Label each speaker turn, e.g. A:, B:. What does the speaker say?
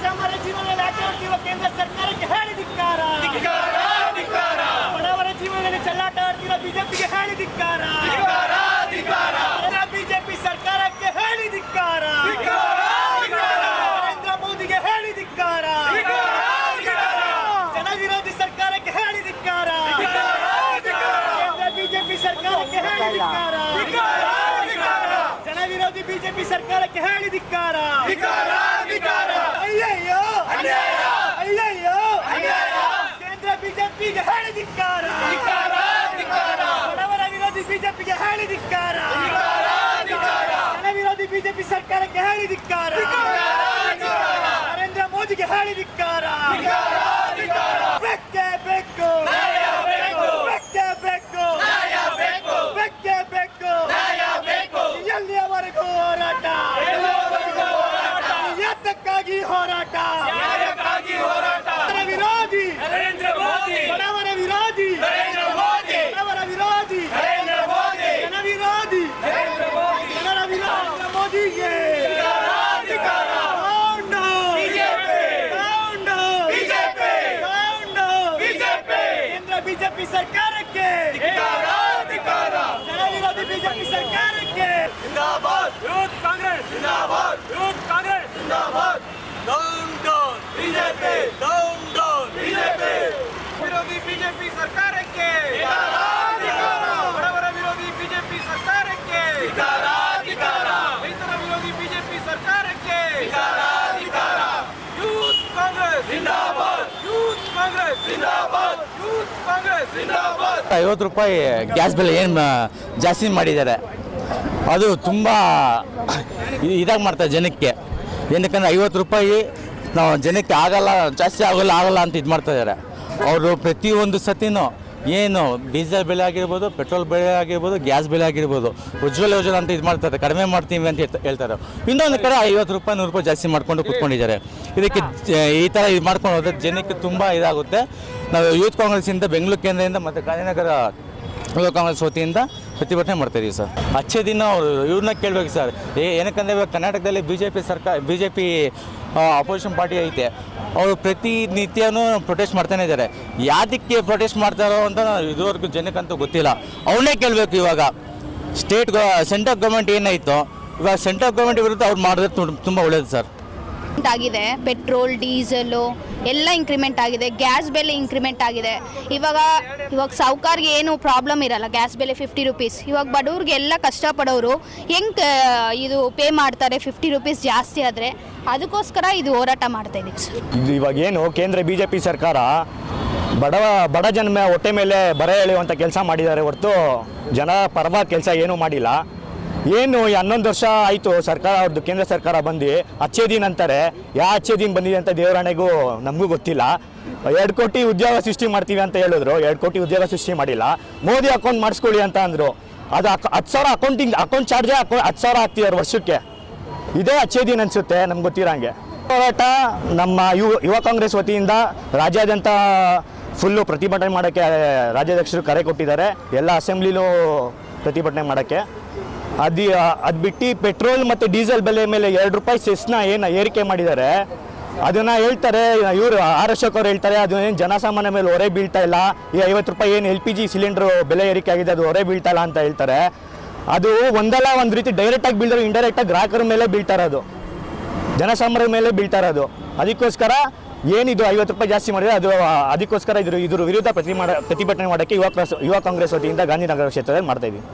A: ಜನಸಾಮಾನ್ಯ ಜೀವನದಲ್ಲಿ ಆಚರಿಸುತ್ತಿರುವ ಕೇಂದ್ರ ಸರ್ಕಾರಕ್ಕೆ ಹೇಳಿ ಧಿಕ್ಕಾರ ಬಡವರ ಜೀವನದಲ್ಲಿ ಚಲ್ಲಾಟ ಆಡ್ತಿರೋ ಬಿಜೆಪಿಗೆ ಹೇಳಿ ಧಿಕ್ಕಾರ ಬಿಜೆಪಿ ಸರ್ಕಾರಕ್ಕೆ ಹೇಳಿ ಧಿಕ್ಕಾರ ನರೇಂದ್ರ ಮೋದಿಗೆ ಹೇಳಿ ಧಿಕ್ಕಾರ ಜನ ವಿರೋಧಿ ಸರ್ಕಾರಕ್ಕೆ ಹೇಳಿ ಧಿಕ್ಕಾರ ಬಿಜೆಪಿ ಸರ್ಕಾರಕ್ಕೆ ಹೇಳಿ ಧಿಕ್ಕಾರ ಜನ ವಿರೋಧಿ ಬಿಜೆಪಿ ಸರ್ಕಾರಕ್ಕೆ ಹೇಳಿ ಧಿಕ್ಕಾರ ಅಯ್ಯಯ್ಯೋ ಅಯ್ಯಯ್ಯೋ ಕೇಂದ್ರ ಬಿಜೆಪಿಗೆ ಹೇಳಿ ಧಿಕ್ಕಾರ ಬಡವರ ವಿರೋಧಿ ಬಿಜೆಪಿಗೆ ಹೇಳಿ ಧಿಕ್ಕಾರ ಜನ ವಿರೋಧಿ ಬಿಜೆಪಿ ಸರ್ಕಾರಕ್ಕೆ ಹೇಳಿ ಧಿಕ್ಕಾರ ನರೇಂದ್ರ ಮೋದಿಗೆ ಹೇಳಿ ಧಿಕ್ಕಾರ ಬೆಕ್ಕೆ ಬೇಕು ಬೆಕ್ಕೆ ಬೇಕು ಬೆಕ್ಕೆ ಬೇಕು ಎಲ್ಲಿಯವರೆಗೂ ಹೋರಾಟ ಯಾತಕ್ಕಾಗಿ ಹೋರಾಟ ಬಡವರ ವಿರೋಧಿ
B: ನರೇಂದ್ರ ಮೋದಿ
A: ಬಡವರ ವಿರೋಧಿ
B: ನರೇಂದ್ರ ಮೋದಿ
A: ಬಡವರ ವಿರೋಧಿ
B: ನರೇಂದ್ರ ಮೋದಿ
A: ಜನ ವಿರೋಧಿ
B: ನರೇಂದ್ರ ಮೋದಿ
A: ಜನರ ವಿರೋಧ ಮೋದಿಗೆ
B: ಧಿಕ್ಕಾರ.
A: Down, down.
B: BJP.
A: Down, down.
B: BJP.
A: Down, down.
B: BJP.
A: ಕೇಂದ್ರ ಬಿಜೆಪಿ ಸರ್ಕಾರಕ್ಕೆ. ಜನ ವಿರೋಧಿ ಬಿಜೆಪಿ ಸರ್ಕಾರಕ್ಕೆ.
B: ಜಿಂದಾಬಾದ್. ಯೂತ್ ಕಾಂಗ್ರೆಸ್. ಜಿಂದಾಬಾದ್ ಯೂತ್ ಕಾಂಗ್ರೆಸ್ ಜಿಂದಾಬಾದ್ down down BJP down down BJP
C: ವಿರೋಧಿ ಬಿಜೆಪಿ ಸರ್ಕಾರಕ್ಕೆ ಬಡವರ ವಿರೋಧಿ ಬಿಜೆಪಿ ಸರ್ಕಾರಕ್ಕೆ ರೈತರ ವಿರೋಧಿ ಬಿಜೆಪಿ ಸರ್ಕಾರಕ್ಕೆ ಯೂತ್ ಕಾಂಗ್ರೆಸ್
B: ಜಿಂದಾಬಾದ್
C: ಯೂತ್ ಕಾಂಗ್ರೆಸ್
B: ಜಿಂದಾಬಾದ್
C: ಯೂತ್ ಕಾಂಗ್ರೆಸ್
B: ಜಿಂದಾಬಾದ್
D: ಐವತ್ತು ರೂಪಾಯಿ ಗ್ಯಾಸ್ ಬೆಲೆ ಏನು ಜಾಸ್ತಿ ಮಾಡಿದ್ದಾರೆ. ಅದು ತುಂಬ ಇದಾಗಿ ಮಾಡ್ತಾರೆ ಜನಕ್ಕೆ. ಏನಕ್ಕಂದ್ರೆ ಐವತ್ತು ರೂಪಾಯಿ ನಾವು ಜನಕ್ಕೆ ಆಗಲ್ಲ, ಜಾಸ್ತಿ ಆಗೋಲ್ಲ, ಆಗಲ್ಲ ಅಂತ ಇದು ಮಾಡ್ತಾ ಇದ್ದಾರೆ ಅವರು ಪ್ರತಿಯೊಂದು ಸತಿನೂ ಏನು? ಡೀಸೆಲ್ ಬೆಲೆ ಆಗಿರ್ಬೋದು, ಪೆಟ್ರೋಲ್ ಬೆಲೆ ಆಗಿರ್ಬೋದು, ಗ್ಯಾಸ್ ಬೆಲೆ ಆಗಿರ್ಬೋದು. ಉಜ್ವಲ ಯೋಜನೆ ಅಂತ ಇದು ಮಾಡ್ತಾರೆ ಕಡಿಮೆ ಮಾಡ್ತೀವಿ ಅಂತ ಹೇಳ್ತಾ- ಹೇಳ್ತಾರೆ. ಇನ್ನೊಂದು ಕಡೆ ಐವತ್ತು ರೂಪಾಯಿ, ನೂರು ರೂಪಾಯಿ ಜಾಸ್ತಿ ಮಾಡ್ಕೊಂಡು ಕೂತ್ಕೊಂಡಿದ್ದಾರೆ. ಇದಕ್ಕೆ ಈ ಥರ ಇದು ಮಾಡ್ಕೊಂಡು ಹೋದ್ರೆ ಜನಕ್ಕೆ ತುಂಬ ಇದಾಗುತ್ತೆ. ನಾವು ಯೂತ್ ಕಾಂಗ್ರೆಸ್ಸಿಂದ, ಬೆಂಗಳೂರು ಕೇಂದ್ರದಿಂದ ಮತ್ತು ಗಾಂಧಿನಗರ ಯುವ ಕಾಂಗ್ರೆಸ್ ವತಿಯಿಂದ ಪ್ರತಿಭಟನೆ ಇದೀವಿ ಸರ್. ಅಚ್ಚೆ ದಿನ ಅವರು ಇವ್ರನ್ನ ಕೇಳಬೇಕು ಸರ್. ಏ, ಏನಕ್ಕಂದ್ರೆ ಇವಾಗ ಕರ್ನಾಟಕದಲ್ಲಿ ಬಿ ಜೆ ಪಿ ಸರ್ಕಾರ B J P opposition party ಐತೆ. ಅವರು ಪ್ರತಿನಿತ್ಯನೂ ಪ್ರೊಟೆಸ್ಟ್ ಮಾಡ್ತಾನೆ ಇದ್ದಾರೆ. ಯಾತಕ್ಕೆ ಪ್ರೊಟೆಸ್ಟ್ ಮಾಡ್ತಾರೋ ಅಂತ ಇದುವರೆಗೂ ಜನಕ್ಕಂತೂ ಗೊತ್ತಿಲ್ಲ. ಅವನ್ನೇ ಕೇಳಬೇಕು ಇವಾಗ. ಸ್ಟೇಟ್ ಗೋ ಸೆಂಟ್ರಲ್ ಗೌರ್ಮೆಂಟ್ ಏನಾಯಿತು, ಇವಾಗ ಸೆಂಟ್ರಲ್ ಗೌರ್ಮೆಂಟ್ ವಿರುದ್ಧ ಅವ್ರು ಮಾಡಿದ್ರೆ ತುಂಬ ಒಳ್ಳೇದು ಸರ್.
E: ಆಗಿದೆ. ಪೆಟ್ರೋಲ್ ಡೀಸೆಲು ಎಲ್ಲ ಇಂಕ್ರಿಮೆಂಟ್ ಆಗಿದೆ ಗ್ಯಾಸ್ ಬೆಲೆ ಇಂಕ್ರಿಮೆಂಟ್ ಆಗಿದೆ. ಇವಾಗ ಇವಾಗ ಸಾವುಕಾರ್ಗೆ ಏನು ಪ್ರಾಬ್ಲಮ್ ಇರಲ್ಲ ಗ್ಯಾಸ್ ಬೆಲೆ ಫಿಫ್ಟಿ ರುಪೀಸ್ ಇವಾಗ ಬಡವ್ರಿಗೆ ಎಲ್ಲ ಕಷ್ಟಪಡೋರು ಹೆಂಗೆ ಇದು ಪೇ ಮಾಡ್ತಾರೆ ಫಿಫ್ಟಿ ರುಪೀಸ್ ಜಾಸ್ತಿ ಆದರೆ, ಅದಕ್ಕೋಸ್ಕರ ಇದು ಹೋರಾಟ ಮಾಡ್ತಾ ಇದ್ದೀವಿ
F: ಇವಾಗ ಏನು ಕೇಂದ್ರ ಬಿ ಜೆ ಪಿ ಸರ್ಕಾರ ಬಡವ, ಬಡ ಜನ ಮೇ- ಹೊಟ್ಟೆ ಮೇಲೆ ಬರ ಎಳೆಯುವಂಥ ಕೆಲಸ ಮಾಡಿದ್ದಾರೆ ಹೊರತು ಜನ ಪರವಾಗಿ ಕೆಲಸ ಏನೂ ಮಾಡಿಲ್ಲ. ಏನು ಹನ್ನೊಂದು ವರ್ಷ ಆಯಿತು, ಸರ್ಕಾರ ಅವ್ರದ್ದು ಕೇಂದ್ರ ಸರ್ಕಾರ ಬಂದು ಅಚ್ಚೇ ದಿನ ಅಂತಾರೆ. ಯಾವ ಅಚ್ಚೇ ದಿನ ಬಂದಿದೆ ಅಂತ ದೇವರಾಣೆಗೂ ನಮಗೂ ಗೊತ್ತಿಲ್ಲ. ಎರಡು ಕೋಟಿ ಉದ್ಯೋಗ ಸೃಷ್ಟಿ ಮಾಡ್ತೀವಿ ಅಂತ ಹೇಳಿದ್ರು. ಎರಡು ಕೋಟಿ ಉದ್ಯೋಗ ಸೃಷ್ಟಿ ಮಾಡಿಲ್ಲ. ಮೋದಿ ಅಕೌಂಟ್ ಮಾಡಿಸ್ಕೊಳ್ಳಿ ಅಂತ ಅಂದರು. ಅದು ಹತ್ತು ಸಾವಿರ ಅಕೌಂಟಿಂಗ್, ಅಕೌಂಟ್ ಚಾರ್ಜೇ ಅಕೌಂಟ್ ಹತ್ತು ಸಾವಿರ ಹಾಕ್ತಿದ್ದಾರೆ ವರ್ಷಕ್ಕೆ. ಇದೇ ಅಚ್ಚೇ ದಿನ ಅನಿಸುತ್ತೆ ನಮ್ಗೆ ಗೊತ್ತಿರೋಂಗೆ ಹೋರಾಟ ನಮ್ಮ ಯುವ ಯುವ ಕಾಂಗ್ರೆಸ್ ವತಿಯಿಂದ ರಾಜ್ಯಾದ್ಯಂತ ಫುಲ್ಲು ಪ್ರತಿಭಟನೆ ಮಾಡೋಕ್ಕೆ ರಾಜ್ಯಾಧ್ಯಕ್ಷರು ಕರೆ ಕೊಟ್ಟಿದ್ದಾರೆ. ಎಲ್ಲ ಅಸೆಂಬ್ಲಿಲೂ ಪ್ರತಿಭಟನೆ ಮಾಡೋಕ್ಕೆ. ಅದು ಅದು ಬಿಟ್ಟು ಪೆಟ್ರೋಲ್ ಮತ್ತು ಡೀಸೆಲ್ ಬೆಲೆ ಮೇಲೆ ಎರಡು ರೂಪಾಯಿ ಸೆಸ್ನ ಏನು ಏರಿಕೆ ಮಾಡಿದ್ದಾರೆ. ಅದನ್ನು ಹೇಳ್ತಾರೆ, ಇವರು ಆರ್ ಅಶೋಕ್ ಅವ್ರು ಹೇಳ್ತಾರೆ, ಅದು ಏನು ಜನಸಾಮಾನ್ಯ ಮೇಲೆ ಹೊರೆ ಬೀಳ್ತಾ ಇಲ್ಲ. ಈ ಐವತ್ತು ರೂಪಾಯಿ ಏನು ಎಲ್ ಪಿ ಜಿ ಸಿಲಿಂಡ್ರು ಬೆಲೆ ಏರಿಕೆ ಆಗಿದೆ, ಅದು ಹೊರೆ ಬೀಳ್ತಾ ಇಲ್ಲ ಅಂತ ಹೇಳ್ತಾರೆ. ಅದು ಒಂದಲ್ಲ ಒಂದು ರೀತಿ ಡೈರೆಕ್ಟಾಗಿ ಬೀಳ್ತಾರೆ ಇಂಡೈರೆಕ್ಟಾಗಿ ಗ್ರಾಹಕರ ಮೇಲೆ ಬೀಳ್ತಾ ಇರೋದು. ಜನಸಾಮಾನ್ಯರ ಮೇಲೆ ಬೀಳ್ತಾರೆ ಇರೋದು. ಅದಕ್ಕೋಸ್ಕರ ಏನಿದು ಐವತ್ತು ರೂಪಾಯಿ ಜಾಸ್ತಿ ಮಾಡಿದರೆ ಅದು, ಅದಕ್ಕೋಸ್ಕರ ಇದ್ರ ಇದ್ರ ವಿರುದ್ಧ ಪ್ರತಿ ಮಾಡ ಪ್ರತಿಭಟನೆ ಮಾಡೋಕ್ಕೆ ಯುವ ಯುವ ಕಾಂಗ್ರೆಸ್ ವತಿಯಿಂದ ಗಾಂಧಿನಗರ ಕ್ಷೇತ್ರದಲ್ಲಿ ಮಾಡ್ತಾ ಇದ್ದೀವಿ.